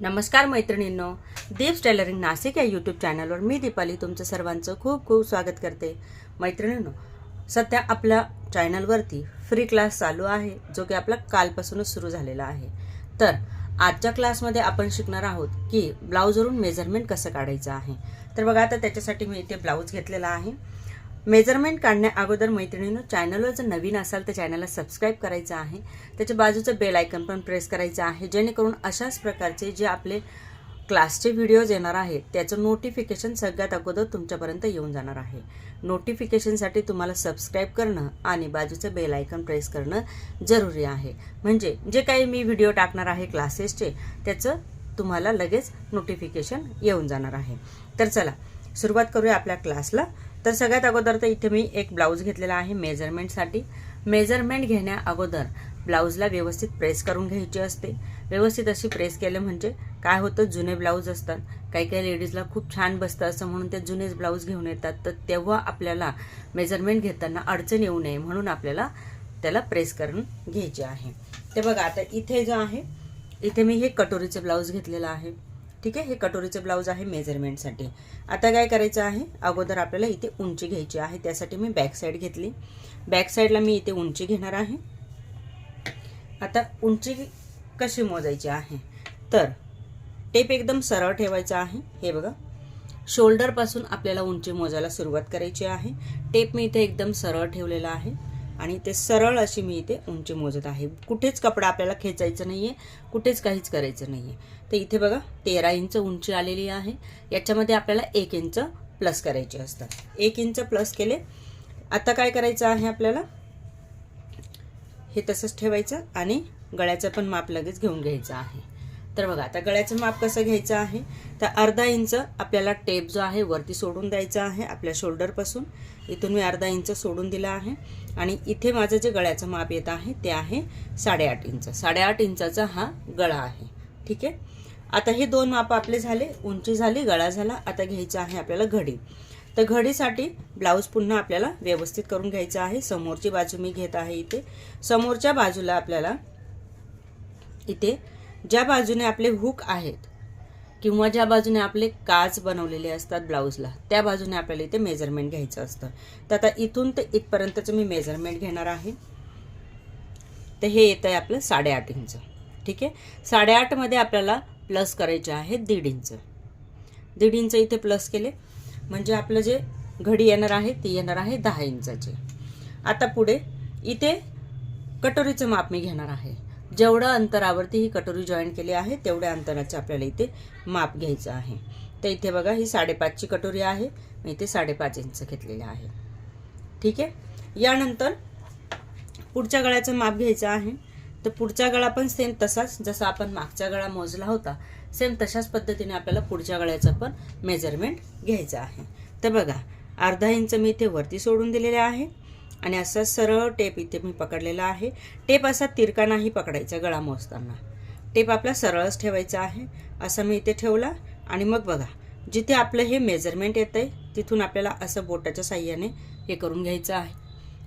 नमस्कार मैत्रिणींनो दीप्स टेलरिंग नाशिक या यूट्यूब चॅनलवर मी दीपाली तुमचं सर्वांचं खूप खूप स्वागत करते. मैत्रिणींनो सध्या आपल्या चॅनलवरती फ्री क्लास चालू आहे जो की आपला कालपासूनच सुरू झालेला आहे. तर आजच्या क्लासमध्ये आपण शिकणार आहोत की ब्लाऊजवरून मेजरमेंट कसं काढायचं आहे. तर बघा आता त्याच्यासाठी मी इथे ब्लाऊज घेतलेला आहे. मेजरमेंट काढण्या अगोदर मैत्रिणीनं चॅनलवर जर नवीन असाल तर चॅनलला सबस्क्राईब करायचं आहे. त्याच्या बाजूचं बेल आयकन पण प्रेस करायचं आहे. जेणेकरून अशाच प्रकारचे जे आपले क्लासचे व्हिडिओज येणार आहेत त्याचं नोटिफिकेशन सगळ्यात अगोदर तुमच्यापर्यंत येऊन जाणार आहे. नोटिफिकेशनसाठी तुम्हाला सबस्क्राईब करणं आणि बाजूचं बेल आयकन प्रेस करणं जरुरी आहे. म्हणजे जे काही मी व्हिडिओ टाकणार आहे क्लासेसचे त्याचं तुम्हाला लगेच नोटिफिकेशन येऊन जाणार आहे. तर चला सुरुवात करूया आपल्या क्लासला तर सगळ्यात अगोदर तर इथे मी एक ब्लाऊज घेतलेला आहे मेजरमेंटसाठी. मेजरमेंट घेण्या अगोदर ब्लाऊजला व्यवस्थित प्रेस करून घ्यायची असते. व्यवस्थित अशी प्रेस केलं म्हणजे काय होतं जुने ब्लाऊज असतात. काही काही लेडीजला खूप छान बसतं असं म्हणून ते जुनेच ब्लाऊज घेऊन येतात. तर तेव्हा आपल्याला मेजरमेंट घेताना अडचण येऊ नये म्हणून आपल्याला त्याला प्रेस करून घ्यायचे आहे. ते बघा आता इथे जो आहे इथे मी हे कटोरीचे ब्लाऊज घेतलेलं आहे. ठीक आहे? हे कटोरीचे ब्लाऊज आहे मेजरमेंटसाठी. आता काय करायचं आहे? अगोदर आपल्याला इथे उंची घ्यायची आहे. त्यासाठी मी बॅक साईड घेतली. बॅक साईडला मी इथे उंची घेणार आहे. आता उंची कशी मोजायची आहे? तर टेप एकदम सरळ ठेवायचा आहे. हे बघा. शोल्डरपासून आपल्याला उंची मोजायला सुरुवात करायची आहे. टेप मी इथे एकदम सरळ ठेवलेला आहे. आणि ते सरळ अशी मी इथे उंची मोजत आहे. कुठेच कपडा आपल्याला खेचायचं नाही आहे कुठेच काहीच करायचं नाही आहे तर इथे बघा तेरा इंच उंची आलेली आहे. याच्यामध्ये आपल्याला एक इंच प्लस करायचे असतात. एक इंच प्लस केले आता काय करायचं आहे आपल्याला? हे तसंच ठेवायचं आणि गळ्याचं पण माप लगेच घेऊन घ्यायचं आहे. तर बघा आता गळ्याचं माप कसं घ्यायचं आहे? तर अर्धा इंच आपल्याला टेप जो आहे वरती सोडून द्यायचा आहे आपल्या शोल्डरपासून इथून मी अर्धा इंच सोडून दिला आहे. आणि इथे माझं जे गळ्याचं माप येत आहे ते आहे साडेआठ इंच. साडेआठ इंचाचा हा गळा आहे. ठीक आहे? आता हे दोन माप आपले झाले उंची झाली गळा झाला. आता घ्यायचं आहे आपल्याला घडी. तर घडीसाठी ब्लाऊज पुन्हा आपल्याला व्यवस्थित करून घ्यायचं आहे. समोरची बाजू मी घेत आहे इथे. समोरच्या बाजूला आपल्याला इथे ज्या बाजूने आपले हुक आहेत किंवा ज्या बाजूने आपले काच बनवलेले असतात ब्लाऊजला त्या बाजूने आपल्याला इथे मेजरमेंट घ्यायचं असतं. तर आता इथून ते इथपर्यंतचं मी मेजरमेंट घेणार आहे. तर हे येतं आहे आपलं साडेआठ इंच. ठीक आहे? साडेआठमध्ये आपल्याला प्लस करायचे आहे दीड इंच. दीड इंच इथे प्लस केले. म्हणजे आपलं जे घडी येणार आहे ती येणार आहे दहा इंचाची. आता पुढे इथे कटोरीचं माप मी घेणार आहे. जेवढं अंतरावरती ही कटोरी जॉईन केली आहे तेवढ्या अंतराचं आपल्याला इथे माप घ्यायचं आहे. तर इथे बघा ही साडेपाचची कटोरी आहे मी इथे साडेपाच इंच घेतलेलं आहे. ठीक आहे? यानंतर पुढच्या गळ्याचं माप घ्यायचं आहे. तर पुढचा गळा पण सेम तसाच जसा आपण मागचा गळा मोजला होता सेम तशाच पद्धतीने आपल्याला पुढच्या गळ्याचं पण मेजरमेंट घ्यायचं आहे. तर बघा अर्धा इंच मी इथे वरती सोडून दिलेले आहे. आणि असा सरळ टेप इथे मी पकडलेला आहे. टेप असा तिरका नाही पकडायचा गळा मोजताना. टेप आपला सरळच ठेवायचा आहे. असा मी इथे ठेवला आणि मग बघा जिथे आपलं हे मेजरमेंट येतं आहे तिथून आपल्याला असं बोटाच्या साह्याने हे करून घ्यायचं आहे.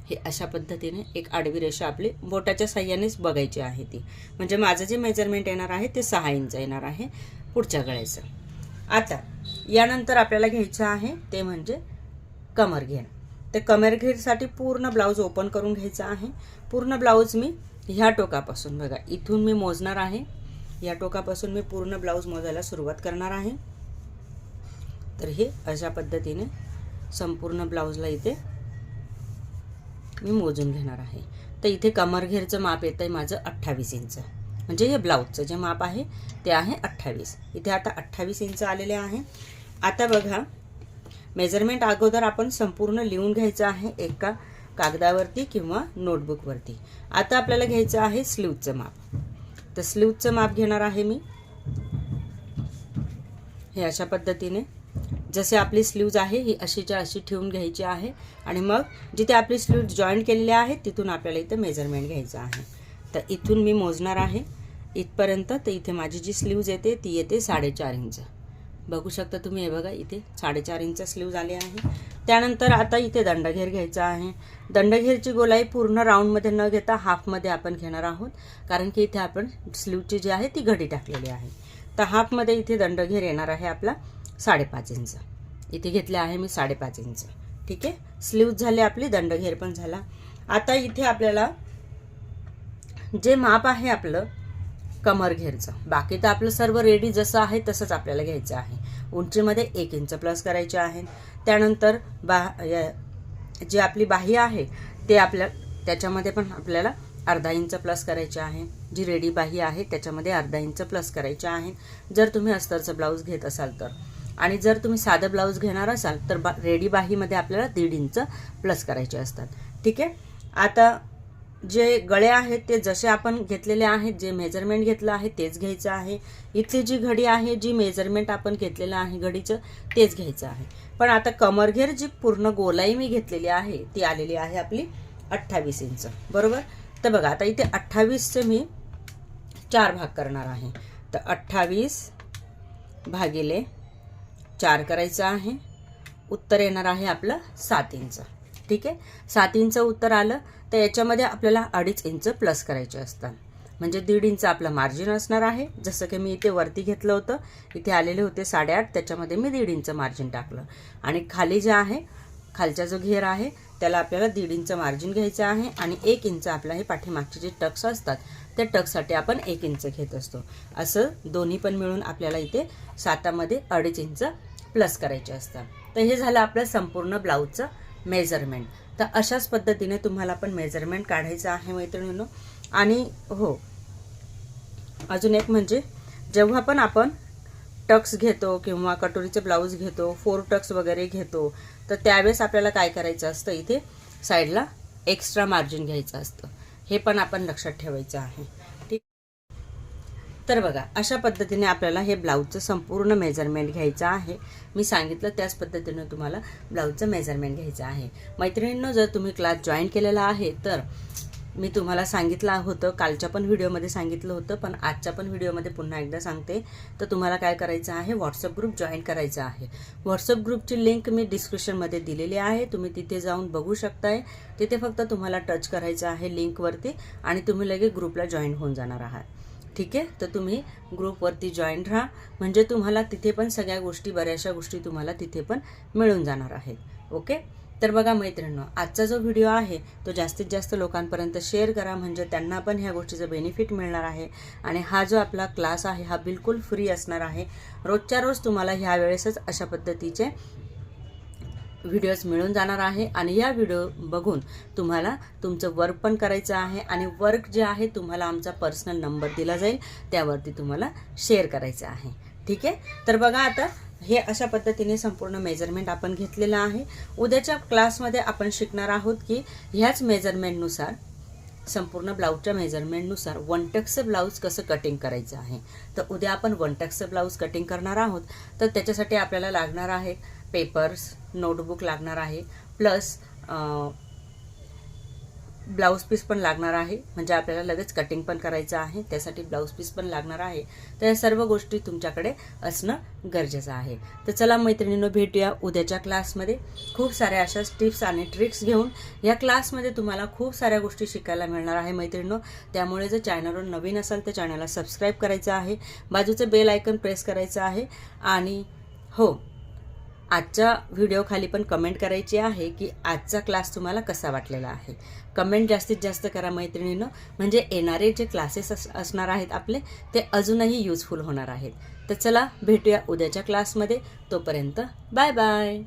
हे अशा पद्धतीने एक आडवी रेषा आपली बोटाच्या साह्यानेच बघायची आहे ती. म्हणजे माझं जे मेजरमेंट येणार आहे ते सहा इंच येणार आहे पुढच्या गळ्याचं. आता यानंतर आपल्याला घ्यायचं आहे ते म्हणजे कमर घेणं. ते कमरघीरसाठी पूर्ण ब्लाऊज ओपन करून घ्यायचा आहे. पूर्ण ब्लाऊज मी ह्या टोकापासून बघा इथून मी मोजणार आहे. या टोकापासून मी पूर्ण ब्लाऊज मोजायला सुरुवात करणार आहे. तर हे अशा पद्धतीने संपूर्ण ब्लाऊजला इथे मी मोजून घेणार आहे. तर इथे कमरघेरचं माप येतं आहे माझं अठ्ठावीस इंच. म्हणजे हे ब्लाऊजचं जे माप आहे ते आहे अठ्ठावीस. इथे आता अठ्ठावीस इंच आलेले आहे. आता बघा मेजरमेंट अगोदर आपण संपूर्ण लिहून घ्यायचं आहे एका कागदावरती किंवा नोटबुकवरती. आता आपल्याला घ्यायचं आहे स्लीवचं माप. तर स्लीवचं माप घेणार आहे मी. हे अशा पद्धतीने. जसे आपली स्लीव्ज आहे ही अशीच्या अशी ठेवून घ्यायची आहे. आणि मग जिथे आपली स्लीव्ज जॉईन केलेली आहे तिथून आपल्याला इथं मेजरमेंट घ्यायचं आहे. तर इथून मी मोजणार आहे. इथपर्यंत तर इथे माझी जी स्लीव्ज येते ती येते साडेचार इंच. बघू शकता तुम्ही हे बघा इथे साडेचार इंच स्लीव झाले आहे. त्यानंतर आता इथे दंडघेर घ्यायचा आहे. दंडघेरची गोलाई पूर्ण राऊंडमध्ये न घेता हाफमध्ये आपण घेणार आहोत. कारण की इथे आपण स्लीवची जी आहे ती घडी टाकलेली आहे. तर हाफमध्ये इथे दंडघेर येणार आहे आपला साडेपाच इंच. इथे घेतले आहे मी साडेपाच इंच. ठीक आहे? स्लीव्ज झाले आपली दंडघेर पण झाला. आता इथे आपल्याला जे माप आहे आपलं कमर घेरचं. बाकी तर आपलं सर्व रेडी जसं आहे तसंच आपल्याला घ्यायचं आहे. उंचीमध्ये एक इंच प्लस करायचे आहे. त्यानंतर बा या- जी आपली बाही आहे ते आपल्या त्याच्यामध्ये पण आपल्याला अर्धा इंच प्लस करायचे आहे. जी रेडी बाही आहे त्याच्यामध्ये अर्धा इंच प्लस करायचे आहे. जर तुम्ही अस्तरचं ब्लाऊज घेत असाल तर. आणि जर तुम्ही साधं ब्लाऊज घेणार असाल तर बा रेडी बाहीमध्ये आपल्याला दीड इंच प्लस करायचे असतात. ठीक आहे? आता जे गळे आहेत ते जसे आपण घेतलेले आहेत जे मेजरमेंट घेतलं आहे तेच घ्यायचं आहे. इथली जी घडी आहे जी मेजरमेंट आपण घेतलेलं आहे घडीचं तेच घ्यायचं आहे. पण आता कमरघेर जी पूर्ण गोलाई मी घेतलेली आहे ती आलेली आहे आपली अठ्ठावीस इंच. बरोबर? तर बघा आता इथे अठ्ठावीसचे मी चार भाग करणार आहे. तर अठ्ठावीस भागिले चार करायचं आहे. उत्तर येणार आहे आपलं सात इंच. ठीक आहे? सात इंच उत्तर आलं तर याच्यामध्ये आपल्याला अडीच इंच प्लस करायचे असतात. म्हणजे दीड इंच आपलं मार्जिन असणार आहे. जसं की मी इथे वरती घेतलं होतं इथे आलेले होते साडेआठ त्याच्यामध्ये मी दीड इंच मार्जिन टाकलं. आणि खाली जे आहे खालचा जो घेर आहे त्याला आपल्याला दीड इंच मार्जिन घ्यायचं आहे आणि एक इंच आपला हे पाठीमागचे जे टक्स असतात त्या टक्ससाठी आपण एक इंच घेत असतो. असं दोन्ही पण मिळून आपल्याला इथे सातामध्ये अडीच इंच प्लस करायचे असतात. तर हे झालं आपलं संपूर्ण ब्लाऊजचं मेजरमेंट. तर अशाच पद्धतीने तुम्हाला पण मेजरमेंट काढायचं आहे मैत्रिणींनो. आणि हो अजून एक म्हणजे जेव्हा पण आपण टक्स घेतो किंवा कटोरीचे ब्लाऊज घेतो फोर टक्स वगैरे घेतो तर त्यावेळेस आपल्याला काय करायचं असतं इथे? साईडला एक्स्ट्रा मार्जिन घ्यायचं असतं. हे पण आपण लक्षात ठेवायचं आहे. तर बघा अशा पद्धतीने आपल्याला हे ब्लाऊजचं संपूर्ण मेजरमेंट घ्यायचं आहे. मी सांगितलं त्याच पद्धतीनं तुम्हाला ब्लाऊजचं मेजरमेंट घ्यायचं आहे. मैत्रिणींनो जर तुम्ही क्लास जॉईन केलेला आहे तर मी तुम्हाला सांगितलं होतं कालच्या पण व्हिडिओमध्ये सांगितलं होतं पण आजच्या पण व्हिडिओमध्ये पुन्हा एकदा सांगते. तर तुम्हाला काय करायचं आहे व्हॉट्सअप ग्रुप जॉईन करायचा आहे. व्हॉट्सअप ग्रुपची लिंक मी डिस्क्रिप्शनमध्ये दिलेली आहे. तुम्ही तिथे जाऊन बघू शकताय. तिथे फक्त तुम्हाला टच करायचं आहे लिंकवरती आणि तुम्ही लगेच ग्रुपला जॉईन होऊन जाणार आहात. ठीक आहे? तर तुम्ही ग्रुपवरती जॉईन राहा. म्हणजे तुम्हाला तिथे पण सगळ्या गोष्टी बऱ्याचशा गोष्टी तुम्हाला तिथे पण मिळून जाणार आहेत. ओके तर बघा मैत्रिणींनो आजचा जो व्हिडिओ आहे तो जास्तीत जास्त लोकांपर्यंत शेअर करा. म्हणजे त्यांना पण ह्या गोष्टीचं बेनिफिट मिळणार आहे. आणि हा जो आपला क्लास आहे हा बिलकुल फ्री असणार आहे. रोजच्या रोज तुम्हाला ह्या वेळेसच अशा पद्धतीचे व्हिडिओज मिळून जाणार आहे आणि या व्हिडिओ बघून तुम्हाला तुमचं वर्क पण करायचं आहे आणि वर्क जे आहे तुम्हाला आमचा पर्सनल नंबर दिला जाईल. त्यावरती तुम्हाला शेअर करायचं आहे. ठीक आहे? तर बघा आता हे अशा पद्धतीने संपूर्ण मेजरमेंट आपण घेतलेलं आहे. उद्याच्या क्लासमध्ये आपण शिकणार आहोत की ह्याच मेजरमेंटनुसार संपूर्ण ब्लाऊजच्या मेजरमेंटनुसार वन टक्सचं ब्लाऊज कसं कटिंग करायचं आहे. तर उद्या आपण वन टक्सचं ब्लाऊज कटिंग करणार आहोत. तर त्याच्यासाठी आपल्याला लागणार आहे पेपर्स नोटबुक लागणार आहे. प्लस ब्लाऊज पीस पण लागणार आहे. म्हणजे आपल्याला लगेच कटिंग पण करायचं आहे. त्यासाठी ब्लाऊज पीस पण लागणार आहे. तर या सर्व गोष्टी तुमच्याकडे असणं गरजेचं आहे. तर चला मैत्रिणींनो भेटूया उद्याच्या क्लासमध्ये. खूप साऱ्या अशा टिप्स आणि ट्रिक्स घेऊन या क्लासमध्ये तुम्हाला खूप साऱ्या गोष्टी शिकायला मिळणार आहे मैत्रिणींनो. त्यामुळे जर चॅनलवर नवीन असाल तर चॅनलला सबस्क्राईब करायचं आहे. बाजूचं बेल आयकन प्रेस करायचं आहे. आणि हो आजच्या व्हिडिओखाली पण कमेंट करायची आहे की आजचा क्लास तुम्हाला कसा वाटलेला आहे? कमेंट जास्तीत जास्त करा मैत्रिणीनं. म्हणजे येणारे जे क्लासेस अस असणार आहेत आपले ते अजूनही युजफुल होणार आहेत. तर चला भेटूया उद्याच्या क्लासमध्ये तोपर्यंत बाय बाय